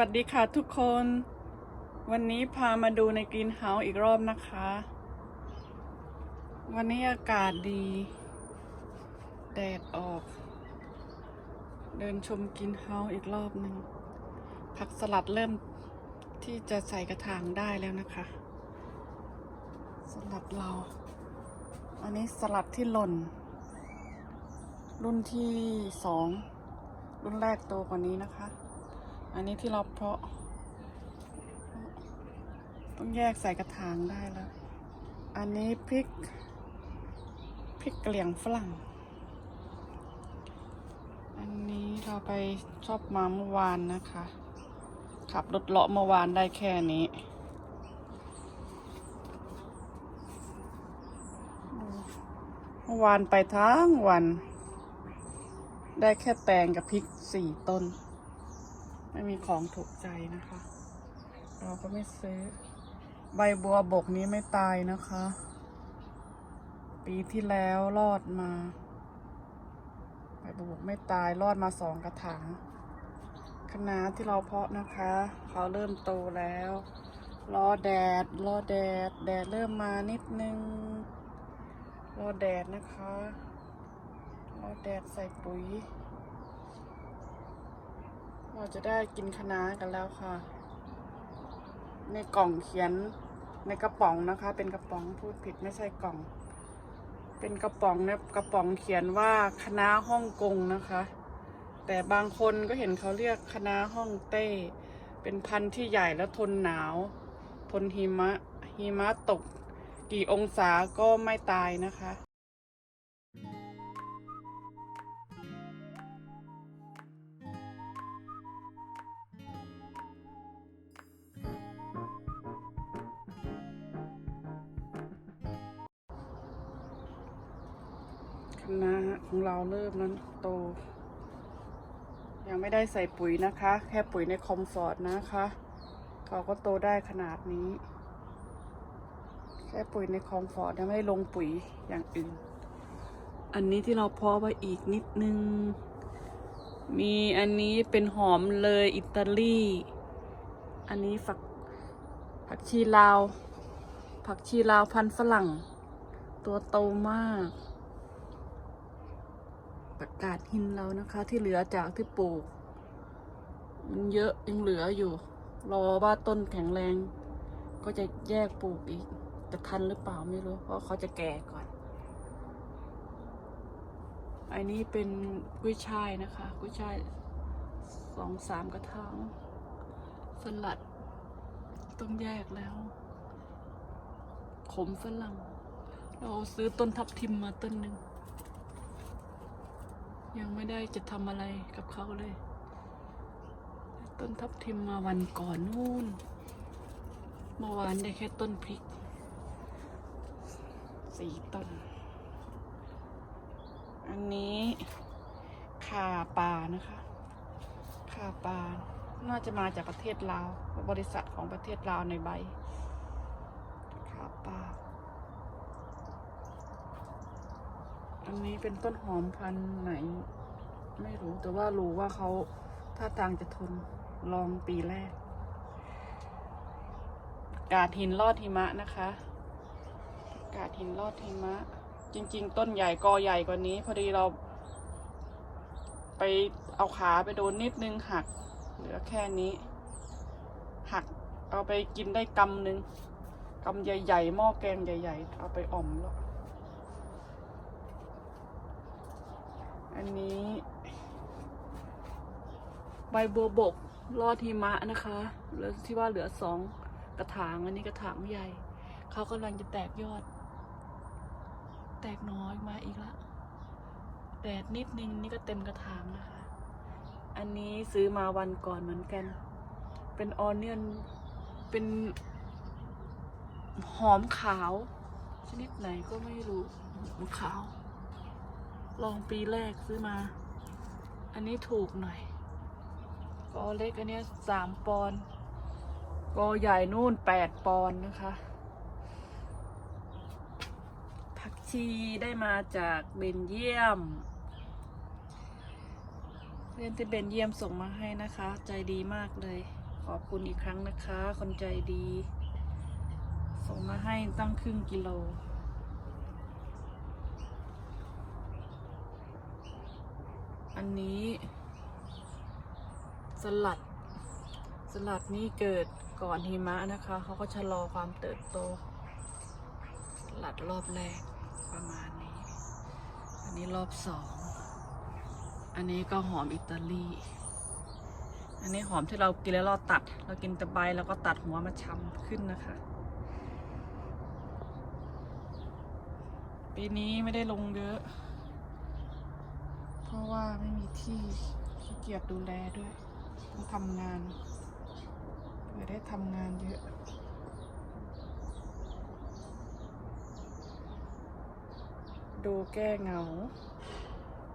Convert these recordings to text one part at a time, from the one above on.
วัสดีค่ะทุกคน วันนี้พามาดูในกรีนเฮาส์อีกรอบนะคะ วันนี้อากาศดี แดดออก เดินชมกรีนเฮาส์อีกรอบหนึ่งผักสลัดเริ่มที่จะใส่กระถางได้แล้วนะคะสลัดเรา อันนี้สลัดที่หล่น รุ่นที่สองรุ่นแรกโตกว่านี้นะคะ อันนี้ที่เราเพาะ ต้องแยกใส่กระถางได้แล้ว อันนี้พริก พริกกะเหรี่ยงฝรั่ง อันนี้เราไปชอบมาเมื่อวานนะคะ ขับรถเลาะเมื่อวานได้แค่นี้เมื่อวานไปทั้งวัน ได้แค่แตงกับพริกสี่ต้น ไม่มีของถูกใจนะคะ เราก็ไม่ซื้อ ใบบัวบกนี้ไม่ตายนะคะ ปีที่แล้วรอดมา ใบบัวบกไม่ตายรอดมาสองกระถางคะน้าที่เราเพาะนะคะ เขาเริ่มโตแล้ว รอแดด รอแดด แดดเริ่มมานิดนึง รอแดดนะคะ รอแดดใส่ปุ๋ย เราจะได้กินคณะกันแล้วค่ะ ในกล่องเขียนในกระป๋องนะคะ เป็นกระป๋องพูดผิดไม่ใช่กล่อง เป็นกระป๋องในกระป๋องเขียนว่าคณะฮ่องกงนะคะ แต่บางคนก็เห็นเขาเรียกคณะฮ่องเต้ เป็นพันธุ์ที่ใหญ่และทนหนาว ทนหิมะหิมะตกกี่องศาก็ไม่ตายนะคะ คณะของเราเริ่มนั้นโต ยังไม่ได้ใส่ปุ๋ยนะคะ แค่ปุ๋ยในคอมฟอร์ตนะคะเขาก็โตได้ขนาดนี้ แค่ปุ๋ยในคอมฟอร์ตยังไม่ได้ลงปุ๋ยอย่างอื่น อันนี้ที่เราเพาะไว้อีกนิดนึง มีอันนี้เป็นหอมเลยอิตาลี อันนี้ฝักผักชีลาว ผักชีลาวพันฝรั่ง ตัวโตมาก ประกาศหินเรานะคะ ที่เหลือจากที่ปลูก มันเยอะยังเหลืออยู่ รอว่าต้นแข็งแรง ก็จะแยกปลูกอีกจะทันหรือเปล่าไม่รู้ เพราะเขาจะแก่ก่อน อันนี้เป็นกุ้ยช่ายนะคะ กุ้ยช่ายสองสามกระถางสลัด ต้องแยกแล้ว ขมฝรั่ง เราซื้อต้นทับทิมมาต้นหนึ่ง ยังไม่ได้จะทำอะไรกับเขาเลย ต้นทับทิมมาวันก่อนนู่นเมื่อวานได้แค่ต้นพริกสี่ต้น อันนี้ข่าปลานะคะข่าปลาน่าจะมาจากประเทศลาว บริษัทของประเทศลาวในใบข่าปลา อั นนี้เป็นต้นหอมพันธุ์ไหน ไม่รู้แต่ว่ารู้ว่าเขาท่าทางจะทนลองปีแรก กาดหินลอดหิมะนะคะ กาดหินลอดหิมะ จริง ๆ ต้นใหญ่กอใหญ่กว่านี้ พอดีเรา ไปเอาขาไปโดนนิดนึงหัก เหลือแค่นี้ หักเอาไปกินได้กำหนึ่งกำใหญ่ๆหม้อแกงใหญ่ ๆ เอาไปอ่อมแล้ว อันนี้ ใบบัวบกรอดหิมะนะคะเหลือที่ว่าเหลือสองกระถาง อันนี้กระถางใหญ่ เขากำลังจะแตกยอด แตกน้อยมาอีกละแดดนิดนึงนี่ก็เต็มกระถางนะคะ อันนี้ซื้อมาวันก่อนเหมือนกัน เป็นออนเนียน เป็นหอมขาว ชนิดไหนก็ไม่รู้หอมขาว ลองปีแรกซื้อมา อันนี้ถูกหน่อย กอเล็กอันนี้สามปอนกอใหญ่นู่นแปดปอนนะคะ ผักชีได้มาจากเบนเยียมเพื่อนที่เบนเยียมส่งมาให้นะคะ ใจดีมากเลย ขอบคุณอีกครั้งนะคะ คนใจดี ส่งมาให้ตั้งครึ่งกิโล อันนี้ สลัด สลัดนี่เกิดก่อนหิมะนะคะ เขาก็ชะลอความเติบโต สลัดรอบแรกประมาณนี้ อันนี้รอบสอง อันนี้ก็หอมอิตาลี อันนี้หอมที่เรากินแล้วเราตัด เรากินแต่ใบแล้วก็ตัดหัวมาชำขึ้นนะคะ ปีนี้ไม่ได้ลงเยอะ ราะว่าไม่มีที่ขี้เกียจดูแลด้วยต้องทำงานเพื่อได้ทำงานเยอะดูแก้เหงา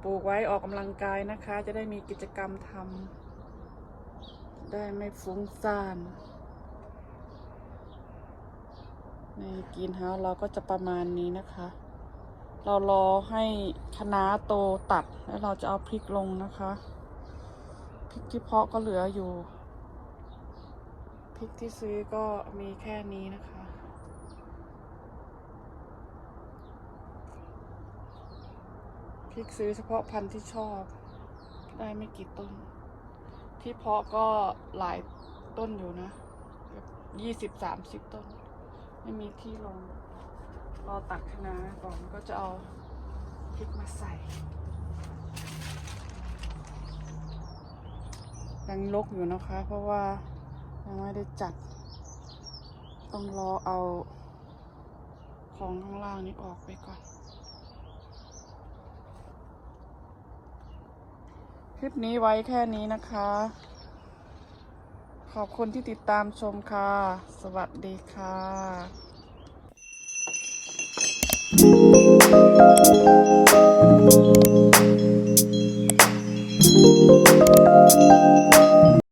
ปลูกไว้ออกกำลังกายนะคะ จะได้มีกิจกรรมทำ ได้ไม่ฟุ้งซ่าน ในกรีนเฮาเราก็จะประมาณนี้นะคะ เรารอให้คะน้าโตตัดแล้วเราจะเอาพริกลงนะคะพริกที่เพาะก็เหลืออยู่พริกที่ซื้อก็มีแค่นี้นะคะ พริกซื้อเฉพาะพันธุ์ที่ชอบ ได้ไม่กี่ต้น ที่เพาะก็หลายต้นอยู่นะยี่สิบสามสิบต้น ไม่มีที่ลง รอตัดคะน้าก่อนก็จะเอาพริกมาใส่ยังลกอยู่นะคะ เพราะว่ายังไม่ได้จัด ต้องรอเอาของข้างล่างนี้ออกไปก่อน คลิปนี้ไว้แค่นี้นะคะ ขอบคุณที่ติดตามชมค่ะ สวัสดีค่ะ Música